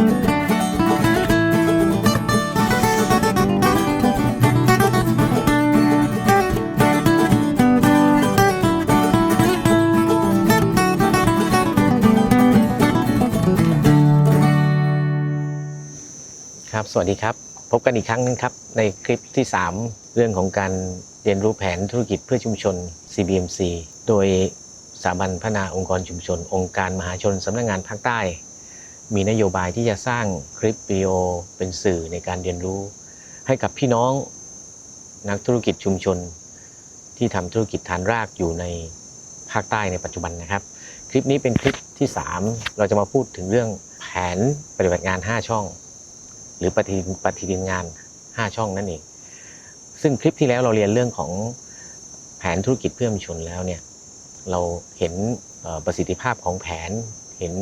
ครับ สวัสดีครับ พบกันอีกครั้งนึงครับ ในคลิปที่ 3 เรื่องของการเรียนรู้แผนธุรกิจเพื่อชุมชน CBMC โดยสถาบันพัฒนาองค์กรชุมชน องค์การมหาชนสำนักงงานภาคใต้ มีนโยบายที่จะสร้างคลิปวิดีโอเป็นสื่อในการเรียนรู้ ให้กับพี่น้องนักธุรกิจชุมชน ที่ทำธุรกิจฐานรากอยู่ในภาคใต้ในปัจจุบันนะครับ คลิปนี้เป็นคลิปที่ 3 เราจะมาพูดถึงเรื่องแผนปฏิบัติงาน 5 ช่อง หรือปฏิปฏิทินงาน 5 ช่องนั่นเอง ซึ่งคลิปที่แล้วเราเรียนเรื่องของแผนธุรกิจเพื่อมชนแล้วเนี่ยเราเห็นประสิทธิภาพของแผนเห็น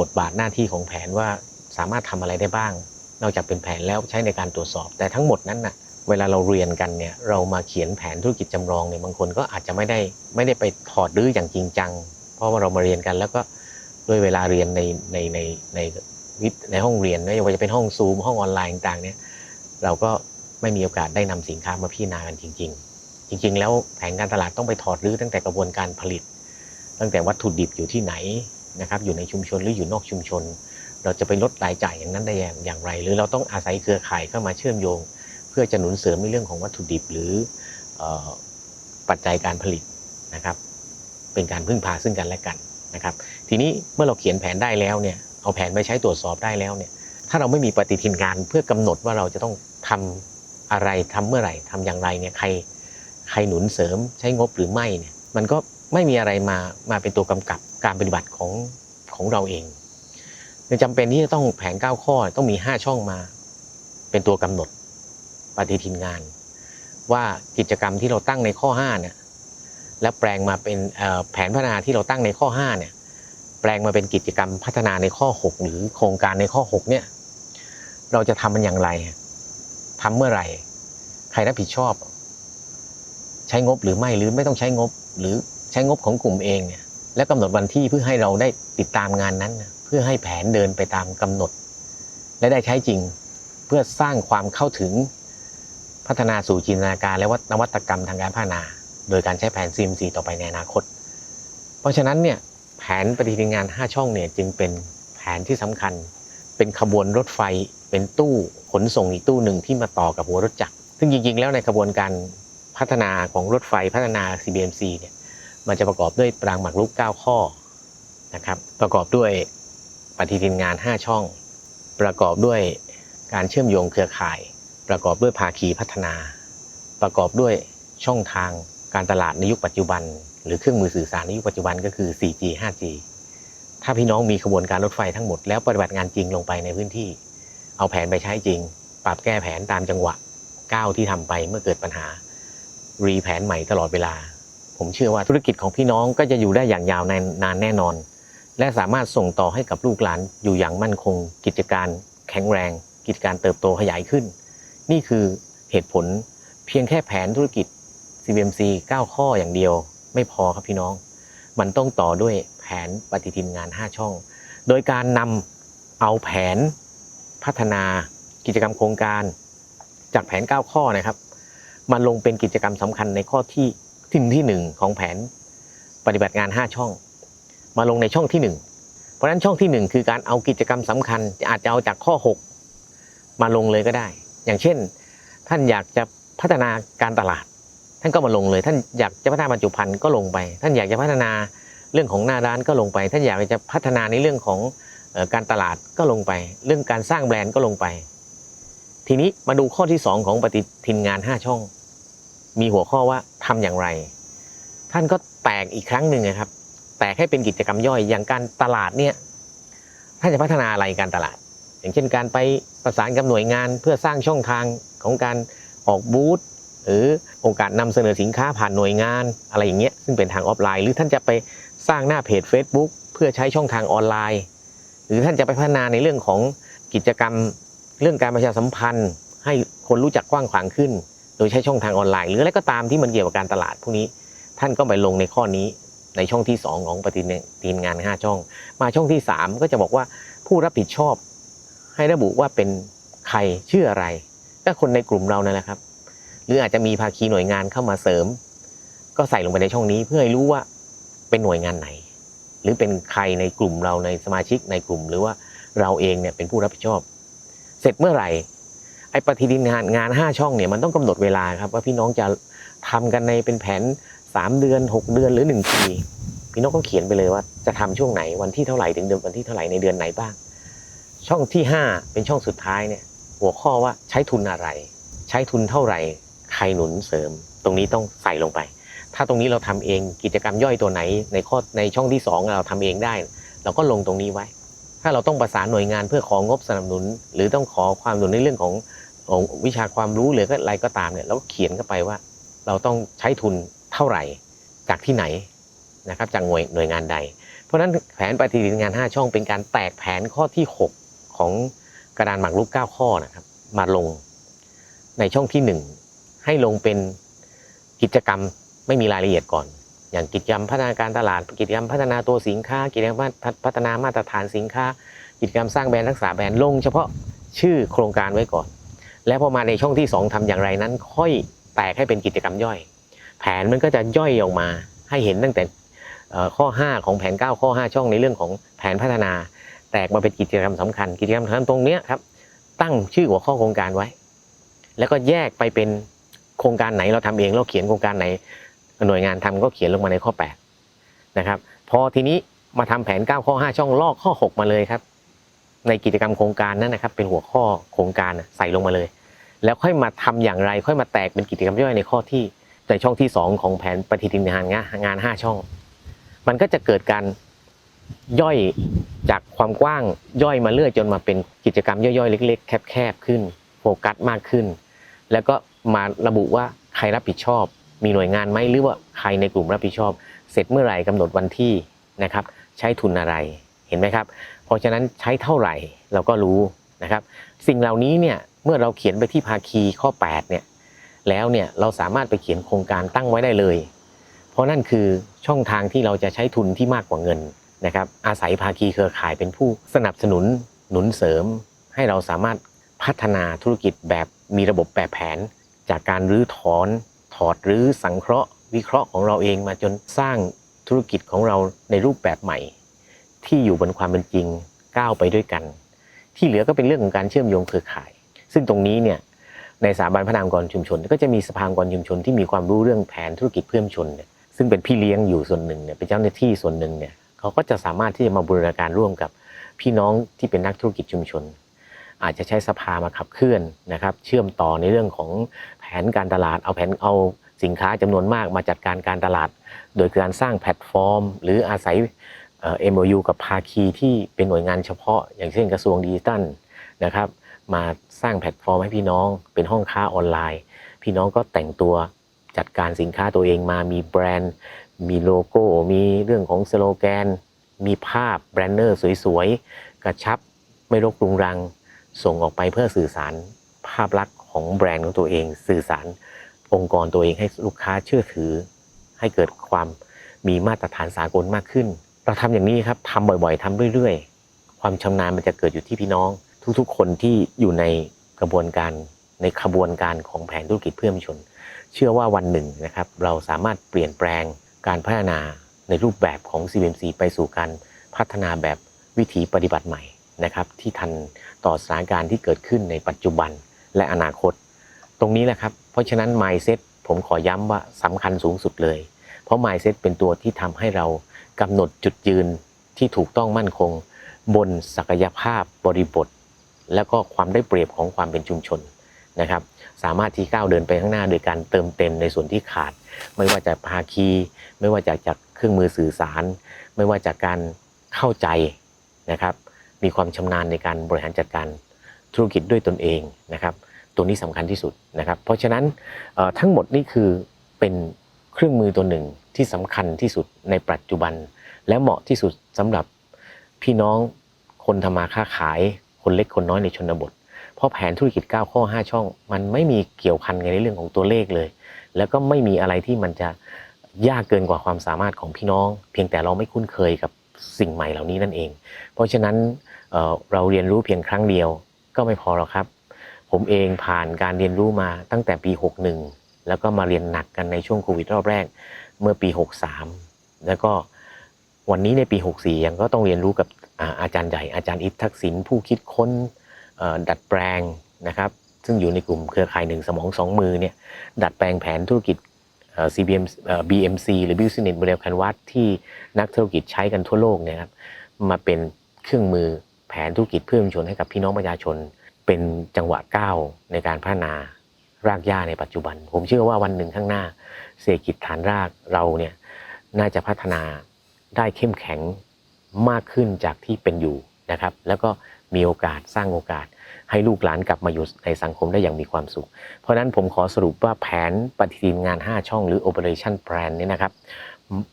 บทบาทหน้าที่ของแผนว่าสามารถทำอะไรได้บ้าง นอกจากเป็นแผนแล้วใช้ในการตรวจสอบ แต่ทั้งหมดนั้นน่ะเวลาเราเรียนกันเนี่ยเรามาเขียนแผนธุรกิจจำลองเนี่ยบางคนก็อาจจะไม่ได้ไม่ได้ไปถอดรื้ออย่างจริงจัง เพราะว่าเรามาเรียนกันแล้วก็ด้วยเวลาเรียนในในในในวิทย์ในห้องเรียนไม่ว่าจะเป็นห้องซูมห้องออนไลน์ต่างๆเนี่ยเราก็ไม่มีโอกาสได้นำสินค้ามาพิจารณากันจริง ๆ จริง ๆ แล้วแผนการตลาดต้องไปถอดรื้อตั้งแต่กระบวนการผลิต ตั้งแต่วัตถุดิบอยู่ที่ไหน นะครับอยู่ในชุมชนหรืออยู่นอกชุมชน เราจะไปลดรายจ่ายอย่างนั้นได้อย่างไร หรือเราต้องอาศัยเครือข่ายเข้ามาเชื่อมโยง เพื่อจะหนุนเสริมในเรื่องของวัตถุดิบหรืออปัจจัยการผลิตนะครับเป็นการพึ่งพาซึ่งกันและกันนะครับทีนี้เมื่อเราเขียนแผนได้แล้วเนี่ยเอาแผนไปใช้ตรวจสอบได้แล้วเนี่ยถ้าเราไม่มีปฏิทินงานเพื่อกำหนดว่าเราจะต้องทำอะไรทำเมื่อไหร่ทำอย่างไรเนี่ยใครใครหนุนเสริมใช้งบหรือไม่เนี่ยมันก็ไม่มีอะไรมามาเป็นตัวกำกับ การปฏิบัติของของเราเองจึงจำเป็นที่จะต้องแผน 9 ข้อต้องมี 5 ช่องมา เป็นตัวกำหนดปฏิทินงาน ว่ากิจกรรมที่เราตั้งในข้อ5เนี่ยแล้วแปลงมาเป็นแผนพัฒนาที่เราตั้งในข้อ5เนี่ยแปลงมาเป็นกิจกรรมพัฒนาในข้อ 6 หรือโครงการในข้อ6เนี่ยเราจะทำมันอย่างไรทำเมื่อไหร่ ใครรับผิดชอบ ใช้งบหรือไม่หรือไม่ต้องใช้งบหรือใช้งบของกลุ่มเองเนี่ย และกำหนดวันที่เพื่อให้เราได้ติดตามงานนั้น เพื่อให้แผนเดินไปตามกำหนด และได้ใช้จริงเพื่อสร้างความเข้าถึงพัฒนาสู่จินตนาการและวัฒนวัตกรรมทางการพัฒนา โดยการใช้แผน CMC ต่อไปในอนาคต เพราะฉะนั้นเนี่ยแผนปฏิทินงาน 5 ช่องเนี่ยจึงเป็นแผนที่สำคัญ เป็นขบวนรถไฟ เป็นตู้ขนส่งอีกตู้หนึ่งที่มาต่อกับหัวรถจักรซึ่งจริงๆ แล้วในกระบวนการพัฒนาของรถไฟพัฒนา CBMC เนี่ย มันจะประกอบด้วยตารางหมากรุก 9 ข้อนะครับ ประกอบด้วยปฏิทินงาน 5 ช่อง ประกอบด้วยการเชื่อมโยงเครือข่าย ประกอบด้วยภาคีพัฒนา ประกอบด้วยช่องทางการตลาดในยุคปัจจุบัน หรือเครื่องมือสื่อสารในยุคปัจจุบันก็คือ 4G 5G ถ้าพี่น้องมีขบวนการรถไฟทั้งหมดแล้วปฏิบัติงานจริงลงไปในพื้นที่ เอาแผนไปใช้จริง ปรับแก้แผนตามจังหวะก้าวที่ทำไปเมื่อเกิดปัญหา รีแผนใหม่ตลอดเวลา ผมเชื่อว่าธุรกิจของพี่น้องก็จะอยู่ได้อย่างยาวนานแน่นอน และสามารถส่งต่อให้กับลูกหลานอยู่อย่างมั่นคง กิจการแข็งแรง กิจการเติบโตขยายขึ้น นี่คือเหตุผลเพียงแค่แผนธุรกิจ CBMC 9 ข้ออย่างเดียว ไม่พอครับพี่น้อง มันต้องต่อด้วยแผนปฏิทินงาน 5 ช่อง โดยการนำเอาแผนพัฒนากิจกรรมโครงการ จากแผน 9 ข้อนะครับ มาลงเป็นกิจกรรมสำคัญในข้อที่ ที่ที่หนึ่งของแผนปฏิบัติงาน 5 ช่อง มาลงในช่องที่ 1 เพราะฉะนั้นช่องที่ 1 คือการเอากิจกรรมสำคัญ อาจจะเอาจากข้อ 6 มาลงเลยก็ได้ อย่างเช่น ท่านอยากจะพัฒนาการตลาด ท่านก็มาลงเลย ท่านอยากจะพัฒนาบรรจุภัณฑ์ก็ลงไป ท่านอยากจะพัฒนาเรื่องของหน้าร้านก็ลงไป ท่านอยากจะพัฒนาในเรื่องของการตลาดก็ลงไป เรื่องการสร้างแบรนด์ก็ลงไป ทีนี้มาดูข้อที่ 2 ของปฏิทินงาน 5 ช่อง มีหัวข้อว่าทำอย่างไร ท่านก็แตกอีกครั้งหนึ่งนะครับ แตกให้เป็นกิจกรรมย่อยอย่างการตลาดเนี่ยท่านจะพัฒนาอะไรการตลาด อย่างเช่นการไปประสานกับหน่วยงานเพื่อสร้างช่องทางของการออกบูธหรือโอกาสนำเสนอสินค้าผ่านหน่วยงานอะไรอย่างเงี้ยซึ่งเป็นทางออฟไลน์ หรือท่านจะไปสร้างหน้าเพจ Facebook เพื่อใช้ช่องทางออนไลน์ หรือท่านจะไปพัฒนาในเรื่องของกิจกรรม เรื่องการประชาสัมพันธ์ ให้คนรู้จักกว้างขวางขึ้น โดยใช้ช่องทางออนไลน์ หรืออะไรก็ตามที่มันเกี่ยวกับการตลาดพวกนี้ท่านก็ไปลงในข้อนี้ในช่องที่ 2 ของปฏิทินงาน 5 ช่อง มาช่องที่ 3 ก็จะบอกว่าผู้รับผิดชอบ ให้ระบุว่าเป็นใครชื่ออะไร ก็คนในกลุ่มเรานั่นแหละครับ หรืออาจจะมีภาคีหน่วยงานเข้ามาเสริม ก็ใส่ลงไปในช่องนี้เพื่อให้รู้ว่าเป็นหน่วยงานไหน หรือเป็นใครในกลุ่มเราในสมาชิกในกลุ่ม หรือว่าเราเองเนี่ยเป็นผู้รับผิดชอบ เสร็จเมื่อไหร่ ไอ้ปฏิทินงานงาน 5 ช่องเนี่ยมันต้องกำหนดเวลาครับว่าพี่น้องจะทำกันในเป็นแผน 3 เดือน 6 เดือนหรือ 1 ปี พี่น้องก็เขียนไปเลยว่าจะทำช่วงไหนวันที่เท่าไหร่ถึงเดือนวันที่เท่าไหร่ในเดือนไหนบ้าง ช่องที่ 5 เป็นช่องสุดท้ายเนี่ยหัวข้อว่าใช้ทุนอะไร ใช้ทุนเท่าไหร่ใครหนุนเสริม ตรงนี้ต้องใส่ลงไป ถ้าตรงนี้เราทำเองกิจกรรมย่อยตัวไหน ในข้อในช่องที่ 2 เราทำเองได้ เราก็ลงตรงนี้ไว้ถ้าเราต้องประสานหน่วยงานเพื่อของบสนับสนุน หรือต้องขอความสนับสนุนในเรื่องของ วิชาความรู้หรืออะไรก็ตามเนี่ยเราก็เขียนเข้าไปว่า เราต้องใช้ทุนเท่าไหร่จากที่ไหนนะครับจากหน่วยหน่วยงานใด เพราะฉะนั้นแผนปฏิทินงาน 5 ช่องเป็นการแตกแผนข้อที่ 6 ของกระดานหมากรุก 9 ข้อนะครับมาลงในช่องที่ 1 ให้ลงเป็นกิจกรรมไม่มีรายละเอียดก่อน อย่างกิจกรรมพัฒนาการตลาด กิจกรรมพัฒนาตัวสินค้า กิจกรรมพัฒนามาตรฐานสินค้า กิจกรรมสร้างแบรนด์รักษาแบรนด์ลง เฉพาะชื่อโครงการไว้ก่อน แล้วพอมาในช่องที่ 2ทำอย่างไรนั้น ค่อยแตกให้เป็นกิจกรรมย่อย แผนมันก็จะย่อยออกมาให้เห็นตั้งแต่เอ่อข้อ 5 ของแผน 9 ข้อ 5 ช่องในเรื่องของแผนพัฒนา แตกมาเป็นกิจกรรมสำคัญ กิจกรรมสำคัญตรงนี้ครับตั้งชื่อหัวข้อโครงการไว้ แล้วก็แยกไปเป็นโครงการไหนเราทำเองเราเขียนโครงการไหนหน่วยงานทำก็เขียนลงมาในข้อ 8 นะครับ พอทีนี้มาทำแผน 9 ข้อ 5 ช่องลอกข้อ 6 มาเลยครับ ในกิจกรรมโครงการนั้นนะครับ เป็นหัวข้อโครงการใส่ลงมาเลย แล้วค่อยมาทำอย่างไร ค่อยมาแตกเป็นกิจกรรมย่อยในข้อที่ในช่องที่ 2 ของแผนปฏิทินงานงานงาน 5 ช่อง มันก็จะเกิดการย่อยจากความกว้างย่อยมาเรื่อยจนมาเป็นกิจกรรมย่อยๆเล็ก ๆ แคบๆขึ้น โฟกัสมากขึ้น แล้วก็มาระบุว่าใครรับผิดชอบ มีหน่วยงานไหมหรือว่าใครในกลุ่มรับผิดชอบ เสร็จเมื่อไหร่กำหนดวันที่นะครับ ใช้ทุนอะไร ห็นไหมครับเพราะฉะนั้นใช้เท่าไหร่เราก็รู้นะครับ สิ่งเหล่านี้เนี่ยเมื่อเราเขียนไปที่ภาคีข้อ8เนี่ยแล้วเนี่ยเราสามารถไปเขียนโครงการตั้งไว้ได้เลย เพราะนั่นคือช่องทางที่เราจะใช้ทุนที่มากกว่าเงินนะครับอาศัยภาคีเครือข่ายเป็นผู้สนับสนุนหนุนเสริม ให้เราสามารถพัฒนาธุรกิจแบบมีระบบแบบแผน จากการรื้อถอนถอดรื้อสังเคราะห์ วิเคราะห์ของเราเองมาจนสร้างธุรกิจของเราในรูปแบบใหม่ ที่อยู่บนความเป็นจริงก้าวไปด้วยกัน ที่เหลือก็เป็นเรื่องของการเชื่อมโยงเครือข่าย ซึ่งตรงนี้เนี่ยในสถาบันพัฒนาองกรชุมชน ก็จะมีสภากรชุมชนที่มีความรู้เรื่องแผนธุรกิจเพื่อมชนเนี่ยซึ่งเป็นพี่เลี้ยงอยู่ส่วนหนึ่งเนี่ยเป็นเจ้าหน้าที่ส่วนหนึ่งเนี่ยเขาก็จะสามารถที่จะมาบูรณาการร่วมกับพี่น้องที่เป็นนักธุรกิจชุมชน อาจจะใช้สภามาขับเคลื่อนนะครับเชื่อมต่อในเรื่องของแผนการตลาด เอาแผนเอาสินค้าจำนวนมากมาจัดการการตลาด โดยการสร้างแพลตฟอร์ม หรืออาศัย เอ่อ MOU กับภาคีที่เป็นหน่วยงานเฉพาะ อย่างเช่นกระทรวงดิจิทัลนะครับ มาสร้างแพลตฟอร์มให้พี่น้อง เป็นห้องค้าออนไลน์ พี่น้องก็แต่งตัวจัดการสินค้าตัวเองมามีแบรนด์ มีโลโก้ มีเรื่องของสโลแกน มีภาพแบรนเนอร์สวยๆ กระชับไม่รกรุงรัง ส่งออกไปเพื่อสื่อสารภาพลักษณ์ของแบรนด์ของตัวเอง สื่อสารองค์กรตัวเองให้ลูกค้าเชื่อถือ ให้เกิดความมีมาตรฐานสากลมากขึ้น เราทำอย่างนี้ครับทำบ่อยๆทำเรื่อยๆ ความชำนาญมันจะเกิดอยู่ที่พี่น้อง ทุกๆ คนที่อยู่ในกระบวนการในขบวนการของแผนธุรกิจเพื่อมชน เชื่อว่าวันหนึ่งนะครับ เราสามารถเปลี่ยนแปลงการพัฒนาในรูปแบบของ CBMC ไปสู่การพัฒนาแบบวิถีปฏิบัติใหม่นะครับที่ทันต่อสถานการณ์ที่เกิดขึ้นในปัจจุบันและอนาคต ตรงนี้แหละครับ เพราะฉะนั้น mindset ผมขอย้ำว่าสำคัญสูงสุดเลย เพราะ mindset เป็นตัวที่ทำให้เรา กำหนดจุดยืนที่ถูกต้องมั่นคง บนศักยภาพบริบท แล้วก็ความได้เปรียบของความเป็นชุมชนนะครับ สามารถที่ก้าวเดินไปข้างหน้าโดยการเติมเต็มในส่วนที่ขาด ไม่ว่าจะภาคี ไม่ว่าจะจากเครื่องมือสื่อสาร ไม่ว่าจากการเข้าใจนะครับมีความชำนาญในการบริหารจัดการธุรกิจด้วยตนเองนะครับ ตัวนี้สำคัญที่สุดนะครับ เพราะฉะนั้นทั้งหมดนี่คือเป็น เครื่องมือตัวหนึ่งที่สำคัญที่สุดในปัจจุบัน และเหมาะที่สุดสำหรับพี่น้องคนทำมาค้าขาย คนเล็กคนน้อยในชนบท เพราะแผนธุรกิจ 9 ข้อ 5 ช่อง มันไม่มีเกี่ยวพันกันในเรื่องของตัวเลขเลย แล้วก็ไม่มีอะไรที่มันจะยากเกินกว่าความสามารถของพี่น้อง เพียงแต่เราไม่คุ้นเคยกับสิ่งใหม่เหล่านี้นั่นเอง เพราะฉะนั้นเเราเรียนรู้เพียงครั้งเดียวก็ไม่พอหรอกครับ ผมเองผ่านการเรียนรู้มาตั้งแต่ปี 61 แล้วก็มาเรียนหนักกันในช่วงโควิดรอบแรกเมื่อปี 63 แล้วก็วันนี้ในปี 64 ยังก็ต้องเรียนรู้กับอาอาจารย์ใหญ่อาจารย์อิททักษิณผู้คิดค้นดัดแปลงนะครับ ซึ่งอยู่ในกลุ่มเครือข่ายหนึ่งสมองสองมือเนี่ยดัดแปลงแผนธุรกิจ CBM เอ่อ BMC หรือ Business Model Canvas ที่นักธุรกิจใช้กันทั่วโลกเนี่ยครับมาเป็นเครื่องมือแผนธุรกิจเพื่อมชนให้กับพี่น้องประชาชน เป็นจังหวะก้าวในการพัฒนา รากหญ้าในปัจจุบัน ผมเชื่อว่าวันหนึ่งข้างหน้า เศรษฐกิจฐานรากเราเนี่ยน่าจะพัฒนาได้เข้มแข็งมากขึ้นจากที่เป็นอยู่นะครับ แล้วก็มีโอกาสสร้างโอกาส ให้ลูกหลานกลับมาอยู่ในสังคมได้อย่างมีความสุข เพราะฉะนั้นผมขอสรุปว่าแผนปฏิทินงาน 5 ช่องหรือ Operation Plan เนี่ยนะครับ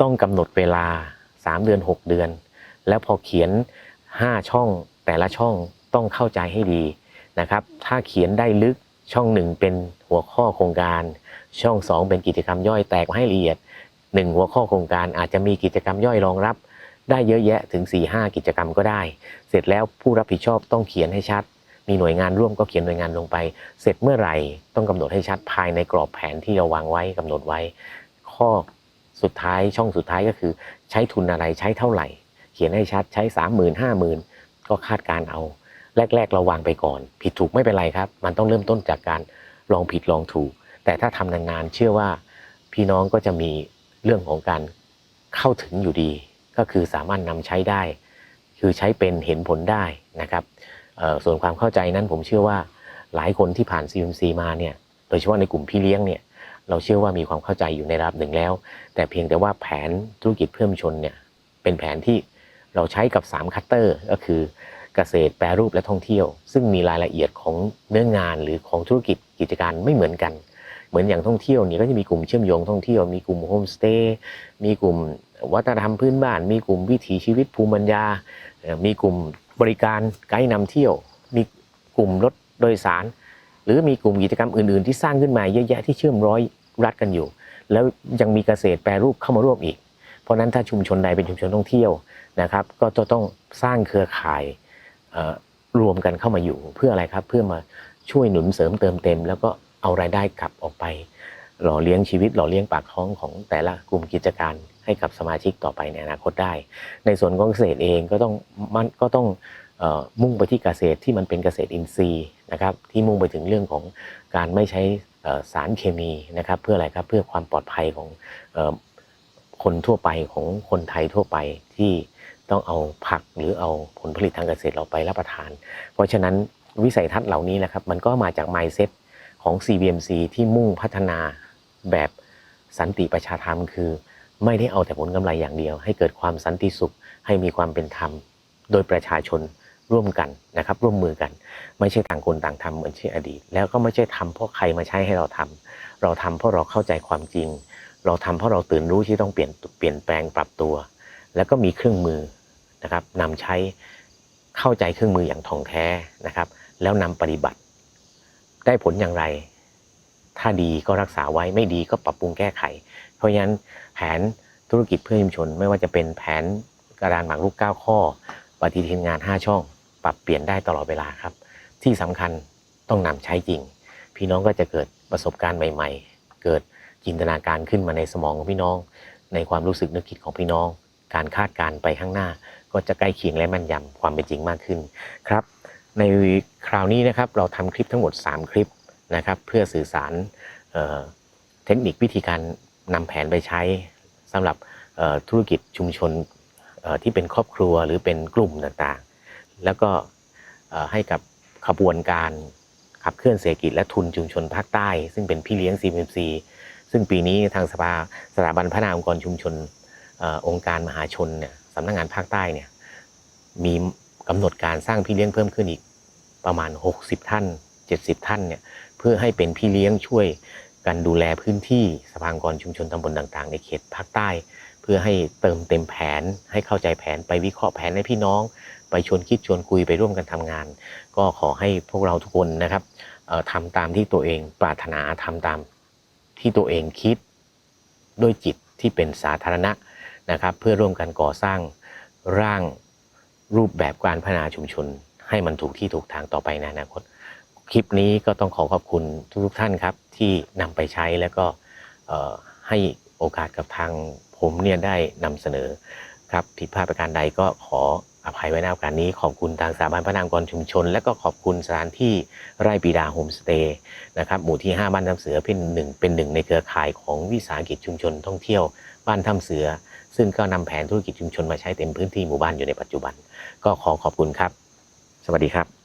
ต้องกำหนดเวลา 3 เดือน 6 เดือน แล้วพอเขียน 5 ช่องแต่ละช่องต้องเข้าใจให้ดีนะครับ ถ้าเขียนได้ลึก ช่อง1เป็นหัวข้อโครงการ ช่อง2เป็นกิจกรรมย่อยแตกมาให้ละเอียด1หัวข้อโครงการอาจจะมีกิจกรรมย่อยรองรับ ได้เยอะแยะถึง 4-5 กิจกรรมก็ได้ เสร็จแล้วผู้รับผิดชอบต้องเขียนให้ชัด มีหน่วยงานร่วมก็เขียนหน่วยงานลงไป เสร็จเมื่อไหร่ต้องกำหนดให้ชัดภายในกรอบแผนที่เราวางไว้กำหนดไว้ ข้อสุดท้ายช่องสุดท้ายก็คือ ใช้ทุนอะไรใช้เท่าไหร่ เขียนให้ชัดใช้สามหมื่นห้าหมื่นก็คาดการเอา แรก ๆ เราวางไปก่อน ผิดถูกไม่เป็นไรครับ มันต้องเริ่มต้นจากการลองผิดลองถูก แต่ถ้าทำนานๆเชื่อว่าพี่น้องก็จะมีเรื่องของการเข้าถึงอยู่ดี ก็คือสามารถนำใช้ได้ คือใช้เป็นเห็นผลได้นะครับส่วนความเข้าใจนั้นผมเชื่อว่าหลายคนที่ผ่าน CMC มาเนี่ยโดยเฉพาะในกลุ่มพี่เลี้ยงเนี่ยเราเชื่อว่ามีความเข้าใจอยู่ในระดับหนึ่งแล้ว แต่เพียงแต่ว่าแผนธุรกิจเพิ่มชนเนี่ยเป็นแผนที่เราใช้กับ 3 คัตเตอร์ ก็คือ เกษตรแปรรูปและท่องเที่ยว ซึ่งมีรายละเอียดของเนื้องานหรือของธุรกิจกิจการไม่เหมือนกัน เหมือนอย่างท่องเที่ยวเนี่ยก็จะมีกลุ่มเชื่อมโยงท่องเที่ยว มีกลุ่มโฮมสเตย์มีกลุ่มวัฒนธรรมพื้นบ้าน มีกลุ่มวิถีชีวิตภูมิปัญญา มีกลุ่มบริการไกด์นำเที่ยว มีกลุ่มรถโดยสาร หรือมีกลุ่มกิจกรรมอื่น ๆ ที่สร้างขึ้นมาเยอะแยะที่เชื่อมร้อยรัดกันอยู่ แล้วยังมีเกษตรแปรรูปเข้ามาร่วมอีก เพราะนั้นถ้าชุมชนใดเป็นชุมชนท่องเที่ยวนะครับ ก็จะต้องสร้างเครือข่าย รวมกันเข้ามาอยู่เพื่ออะไรครับ เพื่อมาช่วยหนุนเสริมเติมเต็ม แล้วก็เอารายได้กลับออกไป หล่อเลี้ยงชีวิตหล่อเลี้ยงปากท้องของแต่ละกลุ่มกิจการให้กับสมาชิกต่อไปในอนาคตได้ ในส่วนของเกษตรเองก็ต้องมันก็ต้องออมุ่งไปที่เกษตรที่มันเป็นเกษตรอินทรีย์นะครับที่มุ่งไปถึงเรื่องของการไม่ใช้สารเคมีนะครับ เพื่ออะไรครับเพื่อความปลอดภัยของออคนทั่วไปของคนไทยทั่วไปที่ ต้องเอาผักหรือเอาผลผลิตทางเกษตรเราไปรับประทาน เพราะฉะนั้นวิสัยทัศน์เหล่านี้นะครับมันก็มาจาก mindset ของ CBMC ที่มุ่งพัฒนาแบบสันติประชาธรรม คือ ไม่ได้เอาแต่ผลกำไรอย่างเดียว ให้เกิดความสันติสุข ให้มีความเป็นธรรม โดยประชาชนร่วมกันนะครับร่วมมือกัน ไม่ใช่ต่างคนต่างทำเหมือนที่อดีต แล้วก็ไม่ใช่ทำเพราะใครมาใช้ให้เราทำเราทำเพราะเราเข้าใจความจริง เราทำเพราะเราตื่นรู้ที่ต้องเปลี่ยนเปลี่ยนแปลงปรับตัว แล้วก็มีเครื่องมือนะครับนำใช้เข้าใจเครื่องมืออย่างท่องแท้นะครับ แล้วนำปฏิบัติ ได้ผลอย่างไร ถ้าดีก็รักษาไว้ไม่ดีก็ปรับปรุงแก้ไข เพราะฉะนั้นแผนธุรกิจเพื่อชุมชน ไม่ว่าจะเป็นแผนกระดานหมากรุก 9 ข้อ ปฏิทินงาน 5 ช่อง ปรับเปลี่ยนได้ตลอดเวลาครับ ที่สำคัญต้องนำใช้จริง พี่น้องก็จะเกิดประสบการณ์ใหม่ ๆ เกิดจินตนาการขึ้นมาในสมองของพี่น้อง ในความรู้สึกนึกคิดของพี่น้อง การคาดการ์ไปข้างหน้า ก็จะใกล้เคียงและแม่นยำความเป็นจริงมากขึ้นครับในคราวนี้นะครับเราทำคลิปทั้งหมด 3 คลิปนะครับ เพื่อสื่อสารเเทคนิควิธีการนำแผนไปใช้สำหรับธุรกิจชุมชนที่เป็นครอบครัวหรือเป็นกลุ่มต่างๆ แล้วก็ให้กับขบวนการขับเคลื่อนเศรษฐกิจและทุนชุมชนภาคใต้ ซึ่งเป็นพี่เลี้ยง CMC ซึ่งปีนี้ทางสภาสถาบันพัฒนาองค์กรชุมชน องค์การมหาชนเนี่ยสำนักงานภาคใต้เนี่ยมีกำหนดการสร้างพี่เลี้ยงเพิ่มขึ้นอีกประมาณ 60 ท่าน 70 ท่านเนี่ยเพื่อให้เป็นพี่เลี้ยงช่วยกันดูแลพื้นที่สภากรชุมชนตำบลต่างๆ ในเขตภาคใต้ เพื่อให้เติมเต็มแผนให้เข้าใจแผนไปวิเคราะห์แผนให้พี่น้อง ไปชวนคิดชวนคุยไปร่วมกันทำงาน ก็ขอให้พวกเราทุกคนนะครับเอ่อทำตามที่ตัวเองปรารถนาทำตามที่ตัวเองคิดด้วยจิตที่เป็นสาธารณะ นะครับเพื่อร่วมกันก่อสร้างร่างรูปแบบการพัฒนาชุมชน ให้มันถูกที่ถูกทางต่อไปในอนาคต คลิปนี้ก็ต้องขอขอบคุณทุกๆท่านครับ ที่นำไปใช้แล้วก็ให้โอกาสกับทางผมเนี่ยได้นำเสนอครับผิดพลาดประการใดก็ขออภัยไว้ในโอกาสนี้ขอบคุณทางสถาบันพัฒนากรชุมชน และก็ขอบคุณสถานที่ไร่ปีดาโฮมสเตย์นะครับหมู่ที่ 5 บ้านทำเสือเป็นหนึ่งเป็นหนึ่งในเครือข่ายของวิสาหกิจชุมชนท่องเที่ยว บ้านทำเสือ ซึ่งก็นำแผนธุรกิจชุมชนมาใช้เต็มพื้นที่หมู่บ้านอยู่ในปัจจุบัน ก็ขอขอบคุณครับ สวัสดีครับ